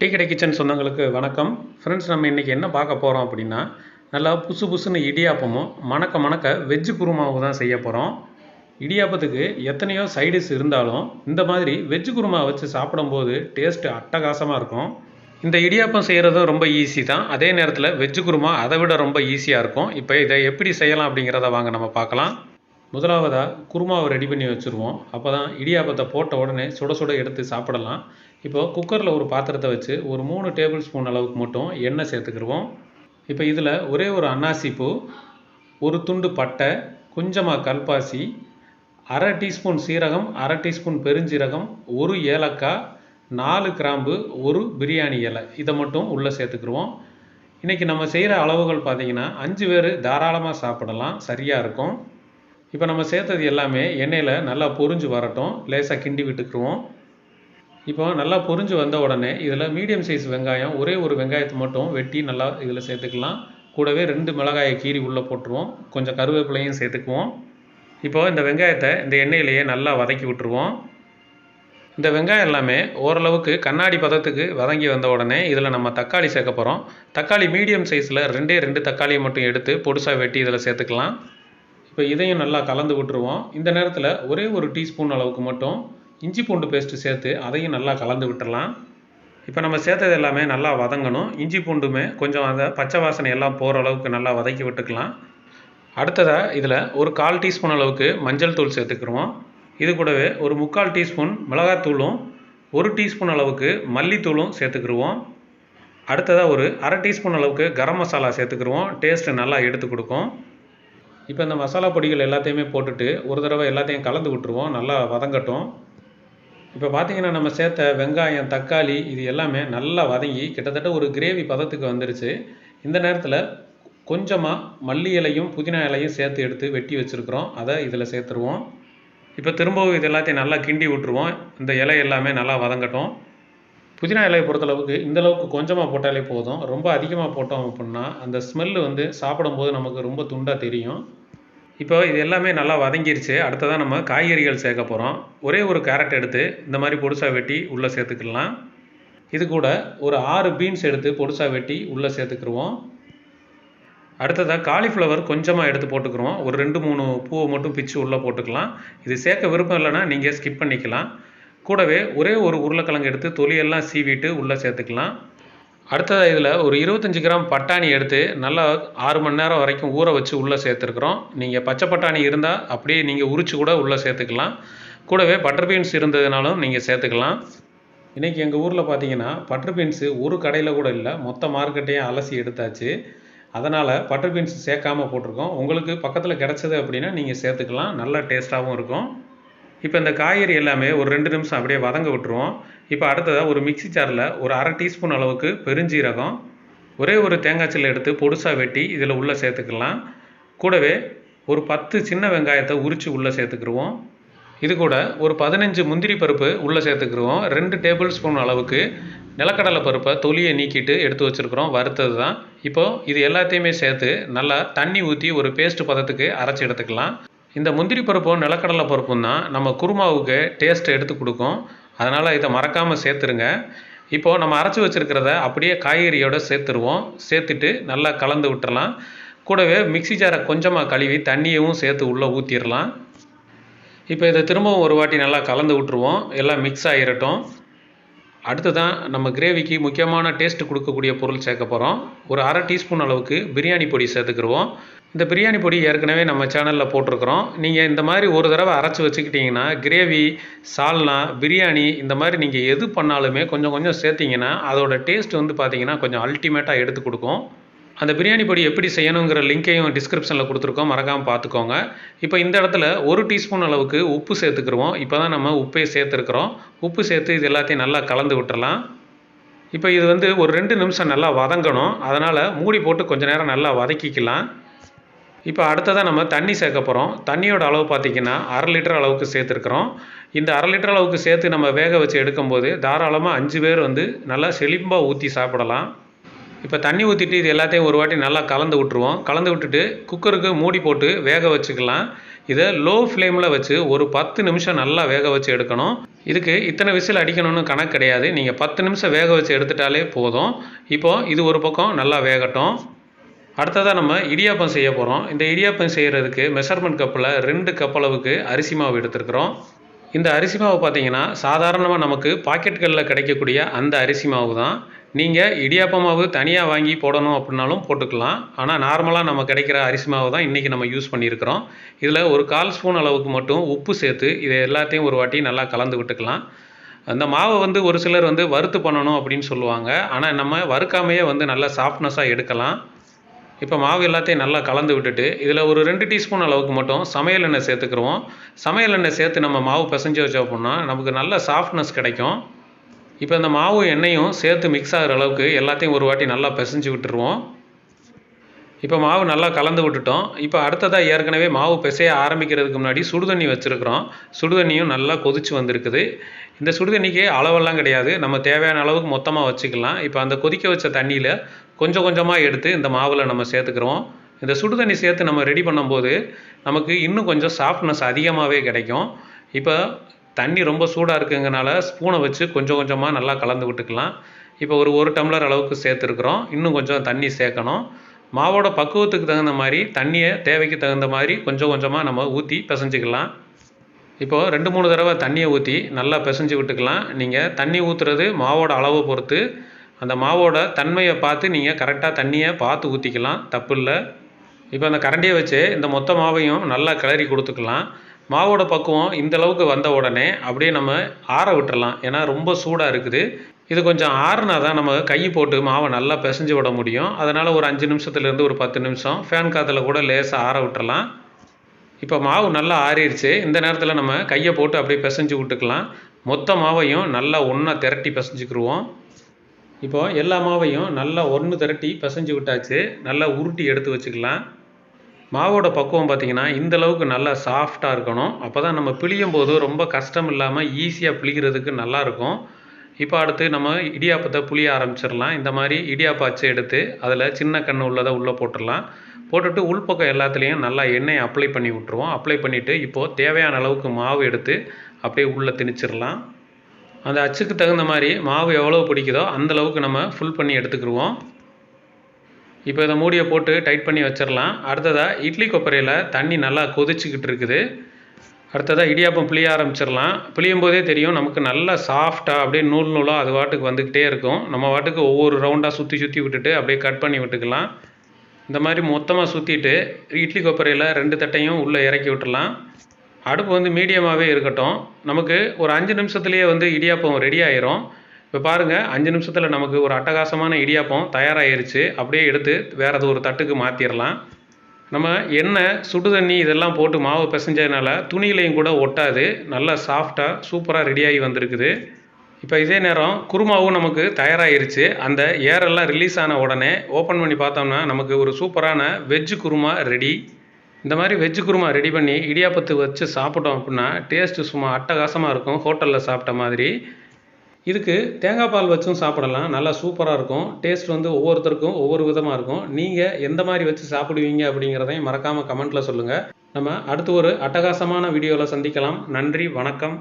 Tea கடை kitchen சொந்தங்களுக்கு வணக்கம். ஃப்ரெண்ட்ஸ் நம்ம இன்றைக்கி என்ன பார்க்க போகிறோம் அப்படின்னா நல்லா புசு புசுன்னு இடியாப்பமும் மணக்க மணக்க வெஜ்ஜு குருமாவும் தான் செய்ய போகிறோம் இடியாப்பத்துக்கு எத்தனையோ சைடிஸ் இருந்தாலும் இந்த மாதிரி வெஜ்ஜு குருமா வச்சு சாப்பிடும்போது டேஸ்ட்டு அட்டகாசமாக இருக்கும். இந்த இடியாப்பம் செய்கிறதும் ரொம்ப ஈஸி தான். அதே நேரத்தில் வெஜ்ஜு குருமா அதை விட ரொம்ப ஈஸியாக இருக்கும். இப்போ இதை எப்படி செய்யலாம் அப்படிங்கிறத வாங்க நம்ம பார்க்கலாம். முதலாவதாக குருமாவை ரெடி பண்ணி வச்சுருவோம். அப்போ தான் இடியாப்பத்தை போட்ட உடனே சுட சுட எடுத்து சாப்பிடலாம். இப்போ குக்கரில் ஒரு பாத்திரத்தை வச்சு ஒரு மூணு டேபிள் ஸ்பூன் அளவுக்கு மட்டும் எண்ணெய் சேர்த்துக்கிடுவோம். இப்போ இதில் ஒரே ஒரு அன்னாசி பூ ஒரு துண்டு பட்டை கொஞ்சமாக கல்பாசி அரை டீஸ்பூன் சீரகம் அரை டீஸ்பூன் பெருஞ்சீரகம் ஒரு ஏலக்காய் நாலு கிராம்பு ஒரு பிரியாணி இலை. இதை மட்டும் உள்ளே சேர்த்துக்கிடுவோம். இன்றைக்கி நம்ம செய்கிற அளவுகள் பார்த்திங்கன்னா அஞ்சு பேர் தாராளமாக சாப்பிடலாம். சரியாக இருக்கும். இப்போ நம்ம சேர்த்தது எல்லாமே எண்ணெயில் நல்லா பொறிஞ்சு வரட்டும். லேசாக கிண்டி விட்டுக்குருவோம். இப்போ நல்லா பொறிஞ்சு வந்த உடனே இதில் மீடியம் சைஸ் வெங்காயம் ஒரே ஒரு வெங்காயத்தை மட்டும் வெட்டி நல்லா இதில் சேர்த்துக்கலாம். கூடவே ரெண்டு மிளகாயை கீறி உள்ளே போட்டுருவோம். கொஞ்சம் கருவேப்பிலையும் சேர்த்துக்குவோம். இப்போ இந்த வெங்காயத்தை இந்த எண்ணெயிலேயே நல்லா வதக்கி விட்டுருவோம். இந்த வெங்காயம் எல்லாமே ஓரளவுக்கு கண்ணாடி பதத்துக்கு வதங்கி வந்த உடனே இதில் நம்ம தக்காளி சேர்க்க போகிறோம் தக்காளி மீடியம் சைஸில் ரெண்டே ரெண்டு தக்காளியை மட்டும் எடுத்து பொடுசாக வெட்டி இதில் சேர்த்துக்கலாம். இப்போ இதையும் நல்லா கலந்து விட்டுருவோம். இந்த நேரத்தில் ஒரே ஒரு டீஸ்பூன் அளவுக்கு மட்டும் இஞ்சி பூண்டு பேஸ்ட்டு சேர்த்து அதையும் நல்லா கலந்து விட்டுடலாம் இப்போ நம்ம சேர்த்தது எல்லாமே நல்லா வதங்கணும். இஞ்சி பூண்டுமே கொஞ்சம் அந்த பச்சை வாசனை எல்லாம் போகிற அளவுக்கு நல்லா வதக்கி விட்டுக்கலாம். அடுத்ததாக இதில் ஒரு கால் டீஸ்பூன் அளவுக்கு மஞ்சள் தூள் சேர்த்துக்கிறோம் இது கூடவே ஒரு முக்கால் டீஸ்பூன் மிளகாத்தூளும் ஒரு டீஸ்பூன் அளவுக்கு மல்லித்தூளும் சேர்த்துக்கிடுவோம் அடுத்ததாக ஒரு அரை டீஸ்பூன் அளவுக்கு கரம் மசாலா சேர்த்துக்கிடுவோம் டேஸ்ட்டு நல்லா எடுத்து கொடுக்கும். இப்போ இந்த மசாலா பொடிகள் எல்லாத்தையுமே போட்டுட்டு ஒரு தடவை எல்லாத்தையும் கலந்து விட்டுருவோம். நல்லா வதங்கட்டும். இப்போ பார்த்தீங்கன்னா நம்ம சேர்த்த வெங்காயம் தக்காளி இது எல்லாமே நல்லா வதங்கி கிட்டத்தட்ட ஒரு கிரேவி பதத்துக்கு வந்துருச்சு. இந்த நேரத்தில் கொஞ்சமாக மல்லி இலையும் புதினா இலையும் சேர்த்து எடுத்து வெட்டி வச்சுருக்குறோம். அதை இதில் சேர்த்துருவோம். இப்போ திரும்பவும் இது எல்லாத்தையும் நல்லா கிண்டி விட்டுருவோம். இந்த இலை எல்லாமே நல்லா வதங்கட்டும். புதினா இலையை பொறுத்தளவுக்கு இந்தளவுக்கு கொஞ்சமாக போட்டாலே போதும். ரொம்ப அதிகமாக போட்டோம் அப்படின்னா அந்த ஸ்மெல்லு வந்து சாப்பிடும்போது நமக்கு ரொம்ப துண்டாக தெரியும். இப்போ இது எல்லாமே நல்லா வதங்கிருச்சு. அடுத்ததாக நம்ம காய்கறிகள் சேர்க்க போகிறோம் ஒரே ஒரு கேரட் எடுத்து இந்த மாதிரி பொடிசாக வெட்டி உள்ளே சேர்த்துக்கலாம். இது கூட ஒரு ஆறு பீன்ஸ் எடுத்து பொடுசாக வெட்டி உள்ளே சேர்த்துக்கிருவோம். அடுத்ததாக காலிஃப்ளவர் கொஞ்சமாக எடுத்து போட்டுக்கிறோம் ஒரு ரெண்டு மூணு பூவை மட்டும் பிச்சு உள்ளே போட்டுக்கலாம். இது சேர்க்க விருப்பம் இல்லைன்னா நீங்கள் ஸ்கிப் பண்ணிக்கலாம். கூடவே ஒரே ஒரு உருளைக்கிழங்கு எடுத்து தொலியெல்லாம் சீவிட்டு உள்ளே சேர்த்துக்கலாம். அடுத்ததாக இதில் ஒரு இருபத்தஞ்சி கிராம் பட்டாணி எடுத்து நல்லா ஆறு மணி நேரம் வரைக்கும் ஊற வச்சு உள்ளே சேர்த்துருக்குறோம். நீங்கள் பச்சை பட்டாணி இருந்தால் அப்படியே நீங்கள் உரிச்சு கூட உள்ளே சேர்த்துக்கலாம். கூடவே பட்டர் பீன்ஸ் இருந்ததுனாலும் நீங்கள் சேர்த்துக்கலாம். இன்றைக்கி எங்கள் ஊரில் பார்த்தீங்கன்னா பட்டர் பீன்ஸு ஒரு கடையில் கூட இல்லை மொத்த மார்க்கெட்டையும் அலசி எடுத்தாச்சு. அதனால் பட்டர் பீன்ஸ் சேர்க்காமல் போட்டிருக்கோம். உங்களுக்கு பக்கத்தில் கிடச்சது அப்படின்னா நீங்கள் சேர்த்துக்கலாம். நல்ல டேஸ்ட்டாகவும் இருக்கும். இப்போ இந்த காய்கறி எல்லாமே ஒரு ரெண்டு நிமிஷம் அப்படியே வதங்க விட்டுருவோம். இப்போ அடுத்ததாக ஒரு மிக்சி ஜாரில் ஒரு அரை டீஸ்பூன் அளவுக்கு பெருஞ்சீரகம் ஒரே ஒரு தேங்காய் சில்லை எடுத்து பொடுசாக வெட்டி இதில் உள்ளே சேர்த்துக்கலாம். கூடவே ஒரு பத்து சின்ன வெங்காயத்தை உரித்து உள்ளே சேர்த்துக்கிடுவோம் இது கூட ஒரு பதினஞ்சு முந்திரி பருப்பு உள்ளே சேர்த்துக்கிடுவோம் ரெண்டு டேபிள் ஸ்பூன் அளவுக்கு நிலக்கடலை பருப்பை தொலியை நீக்கிட்டு எடுத்து வச்சுருக்குறோம். வறுத்தது தான். இப்போது இது எல்லாத்தையுமே சேர்த்து நல்லா தண்ணி ஊற்றி ஒரு பேஸ்ட் பதத்துக்கு அரைச்சி எடுத்துக்கலாம். இந்த முந்திரி பருப்பும் நிலக்கடலை பருப்பும் தான் நம்ம குருமாவுக்கு டேஸ்ட்டை எடுத்து கொடுக்கும். அதனால் இதை மறக்காமல் சேர்த்துருங்க. இப்போது நம்ம அரைச்சி வச்சுருக்கிறத அப்படியே காய்கறியோடு சேர்த்துருவோம். சேர்த்துட்டு நல்லா கலந்து விட்டுறலாம். கூடவே மிக்சி ஜாரை கொஞ்சமாக கழுவி தண்ணியவும் சேர்த்து உள்ளே ஊற்றிடலாம் இப்போ இதை திரும்பவும் ஒரு வாட்டி நல்லா கலந்து விட்டுருவோம். எல்லாம் மிக்ஸ் ஆகிரட்டும். அடுத்து தான் நம்ம கிரேவிக்கு முக்கியமான டேஸ்ட் கொடுக்கக்கூடிய பொருள் சேர்க்க போகிறோம் ஒரு அரை டீஸ்பூன் அளவுக்கு பிரியாணி பொடி சேர்த்துக்கிடுவோம் இந்த பிரியாணி பொடி ஏற்கனவே நம்ம சேனலில் போட்டிருக்கிறோம். நீங்கள் இந்த மாதிரி ஒரு தடவை அரைச்சி வச்சுக்கிட்டிங்கன்னா கிரேவி சால்னா பிரியாணி இந்த மாதிரி நீங்கள் எது பண்ணாலுமே கொஞ்சம் கொஞ்சம் சேர்த்திங்கன்னா அதோடய டேஸ்ட் வந்து பார்த்திங்கன்னா கொஞ்சம் அல்டிமேட்டாக எடுத்து கொடுக்கும். அந்த பிரியாணி பொடி எப்படி செய்யணுங்கிற லிங்க்கையும் டிஸ்கிரிப்ஷனில் கொடுத்துருக்கோம். மறக்காமல் பார்த்துக்கோங்க. இப்போ இந்த இடத்துல ஒரு டீஸ்பூன் அளவுக்கு உப்பு சேர்த்துக்கிருவோம். இப்போ தான் நம்ம உப்பே சேர்த்துருக்குறோம். உப்பு சேர்த்து இது எல்லாத்தையும் நல்லா கலந்து விட்டுறலாம். இப்போ இது வந்து ஒரு ரெண்டு நிமிஷம் நல்லா வதங்கணும். அதனால் மூடி போட்டு கொஞ்சம் நேரம் நல்லா வதக்கிக்கலாம். இப்போ அடுத்ததாக நம்ம தண்ணி சேர்க்க போகிறோம் தண்ணியோட அளவு பார்த்திங்கன்னா அரை லிட்டர் அளவுக்கு சேர்த்துருக்குறோம். இந்த அரை லிட்டர் அளவுக்கு சேர்த்து நம்ம வேக வச்சு எடுக்கும்போது தாராளமாக அஞ்சு பேர் வந்து நல்லா செழிப்பாக ஊற்றி சாப்பிடலாம். இப்போ தண்ணி ஊற்றிட்டு இது எல்லாத்தையும் ஒரு வாட்டி நல்லா கலந்து விட்டுருவோம். கலந்து விட்டுட்டு குக்கருக்கு மூடி போட்டு வேக வச்சுக்கலாம். இதை லோ ஃப்ளேமில் வச்சு ஒரு பத்து நிமிஷம் நல்லா வேக வச்சு எடுக்கணும். இதுக்கு இத்தனை விசில் அடிக்கணும்னு கணக்கு கிடையாது. நீங்கள் பத்து நிமிஷம் வேக வச்சு எடுத்துட்டாலே போதும். இப்போது இது ஒரு பக்கம் நல்லா வேகட்டும். அடுத்ததாக நம்ம இடியாப்பம் செய்ய போகிறோம் இந்த இடியாப்பம் செய்கிறதுக்கு மெஷர்மெண்ட் கப்பில் ரெண்டு கப் அளவுக்கு அரிசி மாவு எடுத்துருக்குறோம். இந்த அரிசி மாவு பார்த்தீங்கன்னா சாதாரணமாக நமக்கு பாக்கெட்டுகளில் கிடைக்கக்கூடிய அந்த அரிசி மாவு தான் நீங்கள் இடியாப்ப மாவு தனியாக வாங்கி போடணும் அப்படின்னாலும் போட்டுக்கலாம். ஆனால் நார்மலாக நம்ம கிடைக்கிற அரிசி மாவு தான் இன்றைக்கி நம்ம யூஸ் பண்ணியிருக்கிறோம். இதில் ஒரு கால் ஸ்பூன் அளவுக்கு மட்டும் உப்பு சேர்த்து இதை எல்லாத்தையும் ஒரு வாட்டி நல்லா கலந்து விட்டுக்கலாம். அந்த மாவை வந்து ஒரு சிலர் வந்து வறுத்து பண்ணணும் அப்படின்னு சொல்லுவாங்க. ஆனால் நம்ம வறுக்காமையே வந்து நல்லா சாஃப்ட்னஸாக எடுக்கலாம். இப்போ மாவு எல்லாத்தையும் நல்லா கலந்து விட்டுட்டு இதில் ஒரு ரெண்டு டீஸ்பூன் அளவுக்கு மட்டும் சமையல் எண்ணெய் சேர்த்துக்கிறோம் சமையல் எண்ணெய் சேர்த்து நம்ம மாவு பிசைஞ்சு வச்சோம் அப்படின்னா நமக்கு நல்ல சாஃப்ட்னஸ் கிடைக்கும். இப்போ இந்த மாவு எண்ணெயும் சேர்த்து மிக்ஸ் ஆகிற அளவுக்கு எல்லாத்தையும் ஒரு வாட்டி நல்லா பிசைஞ்சு விட்டுருவோம். இப்போ மாவு நல்லா கலந்து விட்டுட்டோம். இப்போ அடுத்ததாக ஏற்கனவே மாவு பிசைய ஆரம்பிக்கிறதுக்கு முன்னாடி சுடுதண்ணி வச்சுருக்குறோம். சுடுதண்ணியும் நல்லா கொதிச்சு வந்திருக்குது. இந்த சுடுதண்ணிக்கு அளவெல்லாம் கிடையாது. நம்ம தேவையான அளவுக்கு மொத்தமாக வச்சுக்கலாம். இப்போ அந்த கொதிக்க வச்ச தண்ணியில் கொஞ்சம் கொஞ்சமாக எடுத்து இந்த மாவில் நம்ம சேர்த்துக்கிறோம். இந்த சுடுதண்ணி சேர்த்து நம்ம ரெடி பண்ணும்போது நமக்கு இன்னும் கொஞ்சம் சாஃப்ட்னஸ் அதிகமாகவே கிடைக்கும். இப்போ தண்ணி ரொம்ப சூடாக இருக்குங்கனால ஸ்பூனை வச்சு கொஞ்சம் கொஞ்சமாக நல்லா கலந்து விட்டுக்கலாம். இப்போ ஒரு ஒரு டம்ளர் அளவுக்கு சேர்த்துருக்குறோம். இன்னும் கொஞ்சம் தண்ணி சேர்க்கணும். மாவோட பக்குவத்துக்கு தகுந்த மாதிரி தண்ணியை தேவைக்கு தகுந்த மாதிரி கொஞ்சம் கொஞ்சமாக நம்ம ஊற்றி பிசைஞ்சிக்கலாம். இப்போது ரெண்டு மூணு தடவை தண்ணியை ஊற்றி நல்லா பிசைஞ்சு விட்டுக்கலாம். நீங்கள் தண்ணி ஊற்றுறது மாவோட அளவை பொறுத்து. அந்த மாவோட தன்மையை பார்த்து நீங்கள் கரெக்டாக தண்ணியை பார்த்து ஊற்றிக்கலாம் தப்பு இல்லை இப்போ அந்த கரண்டியை வச்சு இந்த மொத்த மாவையும் நல்லா கிளறி கொடுத்துக்கலாம். மாவோட பக்குவம் இந்த அளவுக்கு வந்த உடனே அப்படியே நம்ம ஆற விட்டுறலாம். ஏன்னா ரொம்ப சூடாக இருக்குது. இது கொஞ்சம் ஆறுனா தான் நம்ம கை போட்டு மாவை நல்லா பிசைஞ்சு விட முடியும். அதனால் ஒரு அஞ்சு நிமிஷத்துலேருந்து ஒரு பத்து நிமிஷம் ஃபேன் காற்றுல கூட லேசாக ஆற விட்டுறலாம். இப்போ மாவு நல்லா ஆறிடுச்சு. இந்த நேரத்தில் நம்ம கையை போட்டு அப்படியே பிசைஞ்சு விட்டுக்கலாம். மொத்த மாவையும் நல்லா ஒன்றா திரட்டி பிசைஞ்சுக்கிருவோம். இப்போ எல்லா மாவையும் நல்லா ஒன்று திரட்டி பிசைஞ்சு விட்டாச்சு. நல்லா உருட்டி எடுத்து வச்சுக்கலாம். மாவோட பக்குவம் பார்த்திங்கன்னா இந்த அளவுக்கு நல்லா சாஃப்டாக இருக்கணும். அப்போ தான் நம்ம பிழியும் போது ரொம்ப கஷ்டம் இல்லாமல் ஈஸியாக பிழிகிறதுக்கு நல்லாயிருக்கும் இப்போ அடுத்து நம்ம இடியாப்பத்தை புளிய ஆரம்பிச்சிடலாம். இந்த மாதிரி இடியாப்ப அச்சு எடுத்து அதில் சின்ன கன்று உள்ளதை உள்ளே போட்டுடலாம். போட்டுட்டு உள்பக்கம் எல்லாத்துலேயும் நல்லா எண்ணெயை அப்ளை பண்ணி விட்ருவோம் அப்ளை பண்ணிவிட்டு இப்போது தேவையான அளவுக்கு மாவு எடுத்து அப்படியே உள்ளே திணிச்சிடலாம். அந்த அச்சுக்கு தகுந்த மாதிரி மாவு எவ்வளோ பிடிக்குதோ அந்தளவுக்கு நம்ம ஃபுல் பண்ணி எடுத்துக்கிடுவோம் இப்போ இதை மூடியை போட்டு டைட் பண்ணி வச்சிடலாம். அடுத்ததாக இட்லி கொப்பரையில் தண்ணி நல்லா கொதிச்சுக்கிட்டு இருக்குது. அடுத்ததாக இடியாப்பம் பிழிய ஆரம்பிச்சிடலாம். பிழியும் போதே தெரியும் நமக்கு நல்லா சாஃப்டாக அப்படியே நூல் நூலாக அது வாட்டுக்கு வந்துக்கிட்டே இருக்கும். நம்ம வாட்டுக்கு ஒவ்வொரு ரவுண்டாக சுற்றி சுற்றி விட்டுட்டு அப்படியே கட் பண்ணி விட்டுக்கலாம். இந்த மாதிரி மொத்தமாக சுற்றிட்டு இட்லி கொப்பரையில் ரெண்டு தட்டையும் உள்ளே இறக்கி விட்டுடலாம். அடுப்பு வந்து மீடியமாகவே இருக்கட்டும். நமக்கு ஒரு அஞ்சு நிமிஷத்துலேயே வந்து இடியாப்பம் ரெடி ஆயிரும். இப்போ பாருங்கள் அஞ்சு நிமிஷத்தில் நமக்கு ஒரு அட்டகாசமான இடியாப்பம் தயாராகிருச்சு அப்படியே எடுத்து வேறு ஒரு தட்டுக்கு மாற்றிடலாம் நம்ம எண்ணெய் சுடு தண்ணி இதெல்லாம் போட்டு மாவு பிசைஞ்சதுனால துணியிலையும் கூட ஒட்டாது. நல்லா சாஃப்டாக சூப்பராக ரெடியாகி வந்திருக்குது. இப்போ இதே நேரம் குருமாவும் நமக்கு தயாராகிருச்சு அந்த ஏரெல்லாம் ரிலீஸ் ஆன உடனே ஓப்பன் பண்ணி பார்த்தோம்னா நமக்கு ஒரு சூப்பரான வெஜ்ஜு குருமா ரெடி இந்த மாதிரி வெஜ்ஜு குருமா ரெடி பண்ணி இடியாப்பத்து வச்சு சாப்பிட்டோம் அப்படின்னா டேஸ்ட்டு சும்மா அட்டகாசமாக இருக்கும். ஹோட்டலில் சாப்பிட்ட மாதிரி. இதுக்கு தேங்காய் பால் வச்சும் சாப்பிடலாம். நல்லா சூப்பராக இருக்கும். டேஸ்ட் வந்து ஒவ்வொருத்தருக்கும் ஒவ்வொரு விதமாக இருக்கும். நீங்கள் எந்த மாதிரி வச்சு சாப்பிடுவீங்க அப்படிங்கிறதையும் மறக்காமல் கமெண்ட்டில் சொல்லுங்கள் நம்ம அடுத்து ஒரு அட்டகாசமான வீடியோவில் சந்திக்கலாம். நன்றி வணக்கம்.